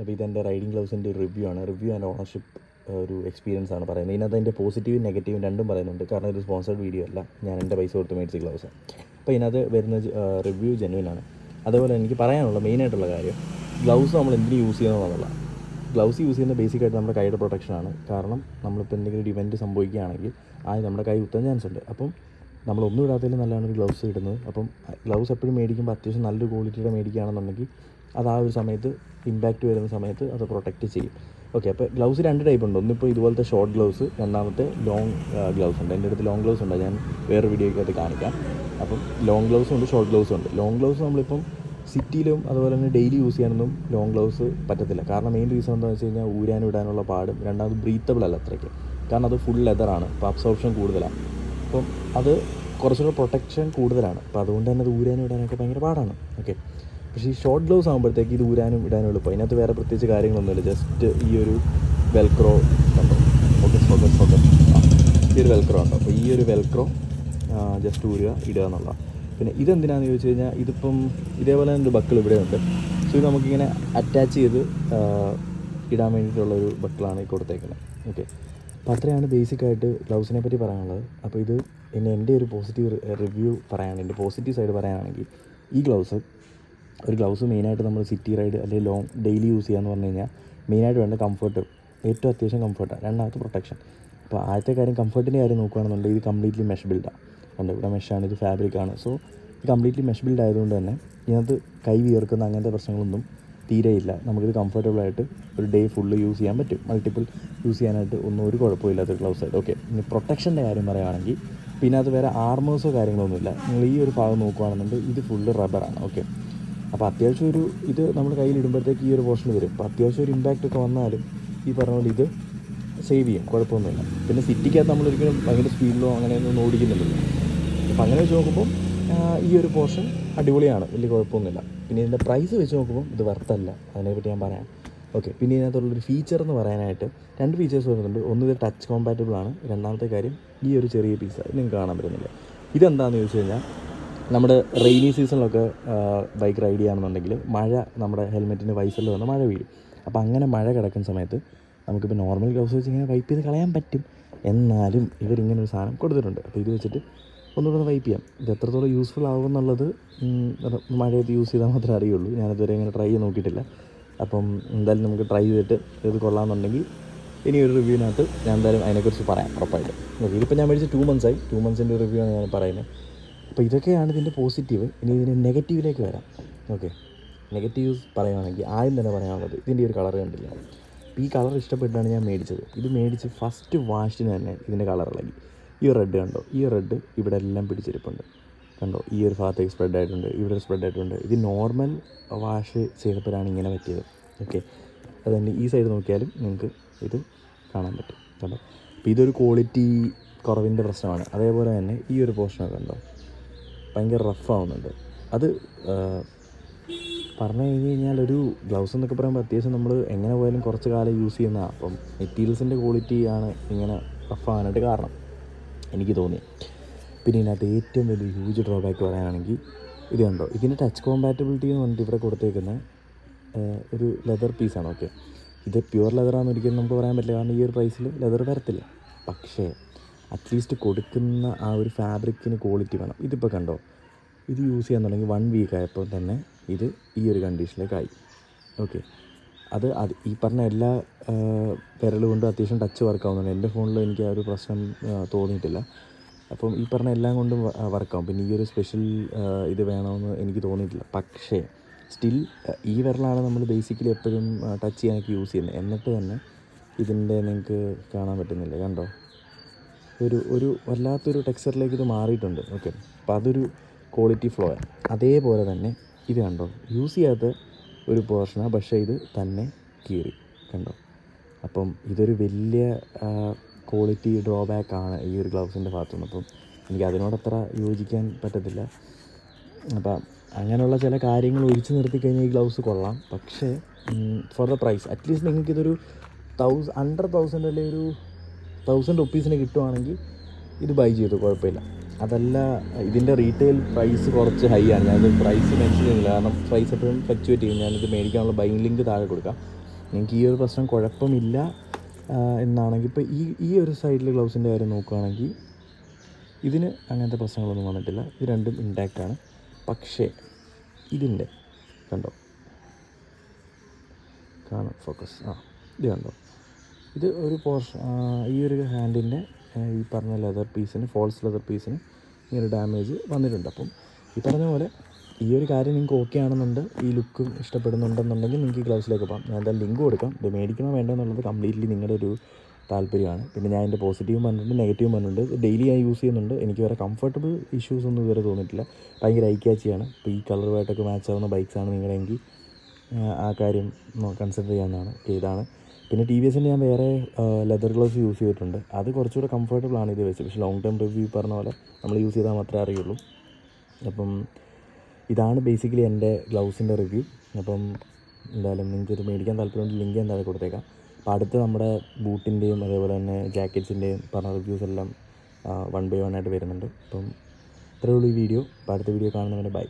അപ്പോൾ ഇതെന്റെ റൈഡിങ് ഗ്ലൗസിന്റെ റിവ്യൂ ആണ്. റിവ്യൂ ആൻഡ് ഓണർഷിപ്പ് ഒരു എക്സ്പീരിയൻസ് ആണ് പറയുന്നത്. ഇതിനകത്ത് അതിന്റെ പോസിറ്റീവും നെഗറ്റീവും രണ്ടും പറയുന്നുണ്ട്. കാരണം ഇത് സ്പോൺസർഡ് വീഡിയോ അല്ല. ഞാൻ എന്റെ പൈസ കൊടുത്ത് മേടിച്ച ഗ്ലൗസ് അപ്പോൾ ഇതിനകത്ത് വരുന്ന റിവ്യൂ ജെന്വിൻ ആണ്. അതേപോലെ എനിക്ക് പറയാനുള്ള മെയിനായിട്ടുള്ള കാര്യം ഗ്ലൗസ് നമ്മൾ എന്തിനു യൂസ് ചെയ്യുന്നതെന്നുള്ള ഗ്ലൗസ് യൂസ് ചെയ്യുന്ന ബേസിക്കായിട്ട് നമ്മുടെ കൈയുടെ പ്രൊട്ടക്ഷനാണ് കാരണം നമ്മളിപ്പോൾ എന്തെങ്കിലും ഒരു ഇവന്റ് സംഭവിക്കുകയാണെങ്കിൽ ആ നമ്മുടെ കൈ കുത്താൻ ചാൻസ് ഉണ്ട്. അപ്പം നമ്മളൊന്നും ഇടാത്തതിൽ നല്ലതാണ് ഒരു ഗ്ലൗസ് ഇടുന്നത്. അപ്പം ഗ്ലൗസ് എപ്പോഴും മേടിക്കുമ്പോൾ അത്യാവശ്യം നല്ലൊരു ക്വാളിറ്റിയുടെ മേടിക്കുകയാണെന്നുണ്ടെങ്കിൽ അത് ആ ഒരു സമയത്ത് ഇമ്പാക്റ്റ് വരുന്ന സമയത്ത് അത് പ്രൊട്ടക്റ്റ് ചെയ്യും. ഓക്കെ അപ്പോൾ ഗ്ലൗസ് രണ്ട് ടൈപ്പ് ഉണ്ട്. ഒന്നിപ്പോൾ ഇതുപോലത്തെ ഷോർട്ട് ഗ്ലൗസ് രണ്ടാമത്തെ ലോങ് ഗ്ലൗസ് ഉണ്ട്. എന്റെ അടുത്ത് ലോങ് ഗ്ലൗസ് ഉണ്ട്. ഞാൻ വേറെ വീഡിയോയ്ക്കകത്ത് കാണിക്കാം. അപ്പം ലോങ് ഗ്ലൗസ് ഉണ്ട് ഷോർട്ട് ഗ്ലൗസ് ഉണ്ട്. ലോങ് ഗ്ലൗസ് നമ്മളിപ്പം സിറ്റിയിലും അതുപോലെ തന്നെ ഡെയിലി യൂസ് ചെയ്യാനൊന്നും ലോങ് ഗ്ലൗസ് പറ്റത്തില്ല. കാരണം മെയിൻ റീസൺ എന്താണെന്ന് വെച്ച് കഴിഞ്ഞാൽ ഊരാനും ഇടാനുള്ള പാടും. രണ്ടാമത് ബ്രീത്തബിൾ അല്ല അത്രയ്ക്ക്. കാരണം അത് ഫുൾ ലെതറാണ് അപ്പോൾ അബ്സോർപ്ഷൻ കൂടുതലാണ്. അപ്പം അത് കുറച്ചുകൂടെ പ്രൊട്ടക്ഷൻ കൂടുതലാണ്. അപ്പോൾ അതുകൊണ്ട് തന്നെ അത് ഊരാനും ഇടാനൊക്കെ ഭയങ്കര പാടാണ്. ഓക്കെ പക്ഷേ ഈ ഷോർട്ട് ഗ്ലൗസ് ആകുമ്പോഴത്തേക്ക് ഇത് ഊരാനും ഇടാനും എളുപ്പം. അതിനകത്ത് വേറെ പ്രത്യേകിച്ച് കാര്യങ്ങളൊന്നുമില്ല. ജസ്റ്റ് ഈ ഒരു വെൽക്രോ കണ്ടോ ഫോക്കസ് ഫോക്കസ് ഫോക്കസ് ഈ ഒരു വെൽക്രോ ഉണ്ടോ? അപ്പോൾ ഈ ഒരു വെൽക്രോ ജസ്റ്റ് ഊരുക ഇടുക എന്നുള്ള. പിന്നെ ഇതെന്തിനാണെന്ന് ചോദിച്ചു കഴിഞ്ഞാൽ ഇതിപ്പം ഇതേപോലെ തന്നെ ഒരു ബക്കിൾ ഇവിടെ ഉണ്ട്. സോ ഇത് നമുക്കിങ്ങനെ അറ്റാച്ച് ചെയ്ത് ഇടാൻ വേണ്ടിയിട്ടുള്ള ഒരു ബക്കിളാണ് ഈ കൊടുത്തേക്കുന്നത്. ഓക്കെ അപ്പോൾ അത്രയാണ് ബേസിക്കായിട്ട് ഗ്ലൗസിനെ പറ്റി പറയാനുള്ളത്. അപ്പോൾ ഇത് പിന്നെ എന്റെ ഒരു പോസിറ്റീവ് റിവ്യൂ പറയാൻ എന്റെ പോസിറ്റീവ് സൈഡ് പറയാനാണെങ്കിൽ ഈ ഗ്ലൗസ് ഒരു ഗ്ലൗസ് മെയിനായിട്ട് നമ്മൾ സിറ്റി റൈഡ് അല്ലെങ്കിൽ ലോങ് ഡെയിലി യൂസ് ചെയ്യാന്ന് പറഞ്ഞു കഴിഞ്ഞാൽ മെയിനായിട്ട് വേണ്ട കംഫർട്ട് ഏറ്റവും അത്യാവശ്യം കംഫർട്ടാണ് രണ്ടാമത്തെ പ്രൊട്ടക്ഷൻ അപ്പോൾ ആദ്യത്തെ കാര്യം കംഫർട്ടിന്റെ കാര്യം നോക്കുകയാണെന്നുണ്ടെങ്കിൽ ഇത് കംപ്ലീറ്റ്ലി മെഷ് ബിൽഡാണ് ഉണ്ട് ഇവിടെ മെഷാണ് ഇത് ഫാബ്രിക്കാണ് സോ ഇത് കംപ്ലീറ്റ്ലി മെഷ് ബിൽഡ് ആയതുകൊണ്ട് തന്നെ ഇതിനകത്ത് കൈ വിയർക്കുന്ന അങ്ങനത്തെ പ്രശ്നങ്ങളൊന്നും തീരെ തീരെയില്ല നമുക്കിത് കംഫർട്ടബിളായിട്ട് ഒരു ഡേ ഫുള്ള് യൂസ് ചെയ്യാൻ പറ്റും. മൾട്ടിപ്പിൾ യൂസ് ചെയ്യാനായിട്ട് ഒന്നും ഒരു കുഴപ്പമില്ലാത്തൊരു ഗ്ലൗസ് ആയിട്ട്. ഓക്കെ ഇനി പ്രൊട്ടക്ഷന്റെ കാര്യം പറയുകയാണെങ്കിൽ പിന്നെ അത് വേറെ ആർമേഴ്സോ കാര്യങ്ങളൊന്നുമില്ല നിങ്ങൾ ഈ ഒരു ഭാഗം നോക്കുകയാണെന്നുണ്ടെങ്കിൽ ഇത് ഫുള്ള് റബ്ബറാണ് ഓക്കെ അപ്പോൾ അത്യാവശ്യം ഒരു ഇത് നമ്മൾ കയ്യിലിടുമ്പോഴത്തേക്ക് ഈ ഒരു പോർഷൻ വരും. അപ്പോൾ അത്യാവശ്യം ഒരു ഇമ്പാക്റ്റ് ഒക്കെ വന്നാലും ഈ പറഞ്ഞ പോലെ ഇത് സേവ് ചെയ്യും. കുഴപ്പമൊന്നുമില്ല. പിന്നെ സിറ്റിക്കകത്ത് നമ്മളൊരിക്കലും ഭയങ്കര സ്പീഡിലോ അങ്ങനെയൊന്നും ഓടിക്കുന്നില്ലല്ലോ. അപ്പോൾ അങ്ങനെ വെച്ച് നോക്കുമ്പോൾ ഈ ഒരു പോർഷൻ അടിപൊളിയാണ്. വലിയ കുഴപ്പമൊന്നുമില്ല. പിന്നെ ഇതിന്റെ പ്രൈസ് വെച്ച് നോക്കുമ്പോൾ ഇത് വർത്തല്ല അതിനെപ്പറ്റി ഞാൻ പറയാം. ഓക്കെ പിന്നെ ഇതിനകത്തുള്ളൊരു ഫീച്ചർ എന്ന് പറയാനായിട്ട് രണ്ട് ഫീച്ചേഴ്സ് വരുന്നുണ്ട്. ഒന്ന് ഇത് ടച്ച് കോമ്പാറ്റബിൾ ആണ്. രണ്ടാമത്തെ കാര്യം ഈ ഒരു ചെറിയ പീസ് നിങ്ങൾക്ക് കാണാൻ പറ്റുന്നില്ല? ഇതെന്താണെന്ന് ചോദിച്ചു കഴിഞ്ഞാൽ നമ്മുടെ റെയിനി സീസണിലൊക്കെ ബൈക്ക് റൈഡ് ചെയ്യുകയാണെന്നുണ്ടെങ്കിൽ മഴ നമ്മുടെ ഹെൽമെറ്റിന്റെ വൈസറിൽ വന്ന് മഴ വീഴും. അപ്പോൾ അങ്ങനെ മഴ കിടക്കുന്ന സമയത്ത് നമുക്കിപ്പോൾ നോർമൽ ഗ്ലൗസ് വെച്ച് ഇങ്ങനെ വൈപ്പ് ചെയ്ത് കളയാൻ പറ്റും. എന്നാലും ഇവരിങ്ങനെ ഒരു സാധനം കൊടുത്തിട്ടുണ്ട്. അപ്പോൾ ഇത് വെച്ചിട്ട് ഒന്നുകൂടെ വൈപ്പ് ചെയ്യാം. ഇത് എത്രത്തോളം യൂസ്ഫുൾ ആവും എന്നുള്ളത് മഴയത്ത് യൂസ് ചെയ്താൽ മാത്രമേ അറിയുള്ളൂ. ഞാനിതുവരെ ഇങ്ങനെ ട്രൈ ചെയ്ത് നോക്കിയിട്ടില്ല. അപ്പം എന്തായാലും നമുക്ക് ട്രൈ ചെയ്തിട്ട് ഇത് കൊള്ളാമെന്നുണ്ടെങ്കിൽ ഇനി ഒരു റിവ്യൂവിനകത്ത് ഞാൻ എന്തായാലും അതിനെക്കുറിച്ച് പറയാം ഉറപ്പായിട്ട്. ഇതിപ്പോൾ ഞാൻ മേടിച്ച് ടു മന്ത്സ് ആയി. ടു മന്ത്സിന്റെ റിവ്യൂ ആണ് ഞാൻ പറയുന്നത്. അപ്പോൾ ഇതൊക്കെയാണ് ഇതിന്റെ പോസിറ്റീവ് ഇനി ഇതിന് നെഗറ്റീവിലേക്ക് വരാം. ഓക്കെ നെഗറ്റീവ്സ് പറയുകയാണെങ്കിൽ ആദ്യം തന്നെ പറയാനുള്ളത് ഇതിന്റെ ഒരു കളർ കണ്ടില്ല? അപ്പോൾ ഈ കളർ ഇഷ്ടപ്പെട്ടാണ് ഞാൻ മേടിച്ചത്. ഇത് മേടിച്ച് ഫസ്റ്റ് വാഷിന് തന്നെ ഇതിന്റെ കളർ ഇളകി. ഈ റെഡ് കണ്ടോ? ഈ റെഡ് ഇവിടെ എല്ലാം പിടിച്ചിരിപ്പുണ്ട്. കണ്ടോ? ഈ ഒരു ഭാഗത്തേക്ക് സ്പ്രെഡ് ആയിട്ടുണ്ട് ഇവിടെ സ്പ്രെഡ് ആയിട്ടുണ്ട്. ഇത് നോർമൽ വാഷ് ചെയ്തപ്പോഴാണ് ഇങ്ങനെ പറ്റിയത്. ഓക്കെ അതുതന്നെ ഈ സൈഡ് നോക്കിയാലും നിങ്ങൾക്ക് ഇത് കാണാൻ പറ്റും. കണ്ടോ? അപ്പോൾ ഇതൊരു ക്വാളിറ്റി കുറവിന്റെ പ്രശ്നമാണ്. അതേപോലെ തന്നെ ഈ ഒരു പോർഷനൊക്കെ ഉണ്ടോ ഭയങ്കര റഫാവുന്നുണ്ട് അത് പറഞ്ഞു കഴിഞ്ഞ് കഴിഞ്ഞാൽ ഒരു ഗ്ലൗസ് എന്നൊക്കെ പറയുമ്പോൾ അത്യാവശ്യം നമ്മൾ എങ്ങനെ പോയാലും കുറച്ച് കാലം യൂസ് ചെയ്യുന്ന അപ്പം മെറ്റീരിയൽസിന്റെ ക്വാളിറ്റി ആണ് ഇങ്ങനെ റഫ് ആവാനായിട്ട് കാരണം എനിക്ക് തോന്നി. പിന്നെ ഇതിനകത്ത് ഏറ്റവും വലിയ ഹ്യൂജ് ഡ്രോബാക്ക് പറയാനാണെങ്കിൽ ഇത് കണ്ടോ? ഇതിന്റെ ടച്ച് കോമ്പാറ്റബിലിറ്റി എന്ന് പറഞ്ഞിട്ട് ഇവിടെ കൊടുത്തേക്കുന്ന ഒരു ലെതർ പീസാണ് ഓക്കെ ഇത് പ്യുവർ ലെതറാണെന്ന് ഒരിക്കലും നമുക്ക് പറയാൻ പറ്റില്ല കാരണം ഈ ഒരു പ്രൈസിൽ ലെതർ വരത്തില്ല. പക്ഷേ അറ്റ്ലീസ്റ്റ് കൊടുക്കുന്ന ആ ഒരു ഫാബ്രിക്കിന് ക്വാളിറ്റി വേണം. ഇതിപ്പോൾ കണ്ടോ? ഇത് യൂസ് ചെയ്യാൻ തുടങ്ങി വൺ വീക്ക് ആയപ്പോൾ തന്നെ ഇത് ഈ ഒരു കണ്ടീഷനിലേക്കായി. ഓക്കെ. അത് അത് ഈ പറഞ്ഞ എല്ലാ വിരൽ കൊണ്ടും അത്യാവശ്യം ടച്ച് വർക്ക് ആവുന്നുണ്ട്. എന്റെ ഫോണിൽ എനിക്ക് ആ ഒരു പ്രശ്നം തോന്നിയിട്ടില്ല. അപ്പം ഈ പറഞ്ഞ എല്ലാം കൊണ്ടും വർക്കാവും പിന്നെ ഈ ഒരു സ്പെഷ്യൽ ഇത് വേണമെന്ന് എനിക്ക് തോന്നിയിട്ടില്ല. പക്ഷേ സ്റ്റിൽ ഈ വിരലാണ് നമ്മൾ ബേസിക്കലി എപ്പോഴും ടച്ച് ചെയ്യാനൊക്കെ യൂസ് ചെയ്യുന്നത്. എന്നിട്ട് തന്നെ ഇതിന്റെ നിങ്ങൾക്ക് കാണാൻ പറ്റുന്നില്ല. കണ്ടോ? ഒരു ഒരു വല്ലാത്തൊരു ടെക്സ്ചറിലേക്ക് ഇത് മാറിയിട്ടുണ്ട്. ഓക്കെ. അപ്പോൾ അതൊരു ക്വാളിറ്റി ഫ്ലോ ആണ്. അതേപോലെ തന്നെ ഇത് കണ്ടോ? യൂസ് ചെയ്യാത്ത ഒരു പോർഷനാണ് പക്ഷേ ഇത് തന്നെ കീറി. കണ്ടോ? അപ്പം ഇതൊരു വലിയ ക്വാളിറ്റി ഡ്രോബാക്ക് ആണ് ഈ ഒരു ഗ്ലൗസിന്റെ ഭാഗത്തുനിന്ന്. അപ്പം എനിക്ക് അതിനോടത്ര യോജിക്കാൻ പറ്റത്തില്ല. അപ്പം അങ്ങനെയുള്ള ചില കാര്യങ്ങൾ ഒഴിച്ചു നിർത്തി കഴിഞ്ഞാൽ ഈ ഗ്ലൗസ് കൊള്ളാം. പക്ഷേ for the price at least നിങ്ങൾക്കിതൊരു തൗസ് അണ്ടർ തൗസൻഡ് അല്ലെങ്കിൽ ഒരു തൗസൻഡ് റുപ്പീസിന് കിട്ടുവാണെങ്കിൽ ഇത് ബൈ ചെയ്തു കുഴപ്പമില്ല. അതല്ല ഇതിന്റെ റീറ്റെയിൽ പ്രൈസ് കുറച്ച് ഹൈ ആണ്. ഞാനത് പ്രൈസ് മെൻഷൻ ചെയ്യുന്നില്ല. കാരണം പ്രൈസ് എപ്പോഴും ഫ്ലക്ച്വേറ്റ് ചെയ്യും. ഞാനിത് മേടിക്കാനുള്ള ബൈങ് ലിങ്ക് താഴെ കൊടുക്കാം. നിങ്ങൾക്ക് ഈ ഒരു പ്രശ്നം കുഴപ്പമില്ല എന്നാണെങ്കിൽ ഇപ്പോൾ ഈ ഈ ഒരു സൈഡിൽ ഗ്ലൗസിന്റെ കാര്യം നോക്കുകയാണെങ്കിൽ ഇതിന് അങ്ങനത്തെ പ്രശ്നങ്ങളൊന്നും വന്നിട്ടില്ല. ഇത് രണ്ടും ആണ്. പക്ഷേ ഇതിന്റെ കണ്ടോ? കാണാം ഫോക്കസ് ആ ഇത് കണ്ടോ? ഇത് ഒരു പോർഷൻ ഈ ഒരു ഹാൻഡിന്റെ ഈ പറഞ്ഞ ലെതർ പീസിന് ഫോൾസ് ലെതർ പീസിന് ഒരു ഡാമേജ് വന്നിട്ടുണ്ട്. അപ്പം ഈ പറഞ്ഞ പോലെ ഈ ഒരു കാര്യം നിങ്ങൾക്ക് ഓക്കെ ആണെന്നുണ്ട് ഈ ലുക്ക് ഇഷ്ടപ്പെടുന്നുണ്ടെന്നുണ്ടെങ്കിൽ നിങ്ങൾക്ക് ഈ ഗ്ലൗസിലേക്ക് പോകാം. ഞാൻ എന്തായാലും ലിങ്ക് കൊടുക്കാം. ഇത് മേടിക്കണോ വേണ്ടോ എന്നുള്ളത് കംപ്ലീറ്റ്ലി നിങ്ങളുടെ ഒരു താല്പര്യമാണ്. പിന്നെ ഞാൻ എന്റെ പോസിറ്റീവും പറഞ്ഞിട്ടുണ്ട് നെഗറ്റീവും പറഞ്ഞിട്ടുണ്ട്. ഡെയിലി ഞാൻ യൂസ് ചെയ്യുന്നുണ്ട്. എനിക്ക് വേറെ കംഫർട്ടബിൾ ഇഷ്യൂസ് ഒന്നും ഇതുവരെ തോന്നിയിട്ടില്ല. ഭയങ്കര ഐക്യാച്ചിയാണ് ഇപ്പോൾ ഈ കളറുമായിട്ടൊക്കെ മാച്ച് ആവുന്ന ബൈക്സാണ് നിങ്ങളെങ്കിൽ ആ കാര്യം കൺസിഡർ ചെയ്യാവുന്നതാണ്. ഇതാണ് പിന്നെ ടി വി എസിന്റെ ഞാൻ വേറെ ലെതർ ഗ്ലൗസ് യൂസ് ചെയ്തിട്ടുണ്ട്. അത് കുറച്ചുകൂടെ കംഫർട്ടബിൾ ആണ് ഇത് വെച്ച്. പക്ഷേ ലോങ് ടേം റിവ്യൂ പറഞ്ഞ പോലെ നമ്മൾ യൂസ് ചെയ്താൽ മാത്രമേ അറിയുള്ളൂ. അപ്പം ഇതാണ് ബേസിക്കലി എന്റെ ഗ്ലൗസിന്റെ റിവ്യൂ അപ്പം എന്തായാലും നിങ്ങൾക്ക് ഇത് മേടിക്കാൻ താല്പര്യമുണ്ട് ലിങ്ക് താഴെ കൊടുത്തേക്കാം. അപ്പോൾ അടുത്ത് നമ്മുടെ ബൂട്ടിന്റെയും അതേപോലെ തന്നെ ജാക്കറ്റ്സിന്റെയും പറഞ്ഞ റിവ്യൂസ് എല്ലാം വൺ ബൈ വൺ ആയിട്ട് വരുന്നുണ്ട്. അപ്പം ഇത്രയേ ഉള്ളൂ ഈ വീഡിയോ അപ്പോൾ അടുത്ത വീഡിയോ കാണുന്നവരെ ബൈ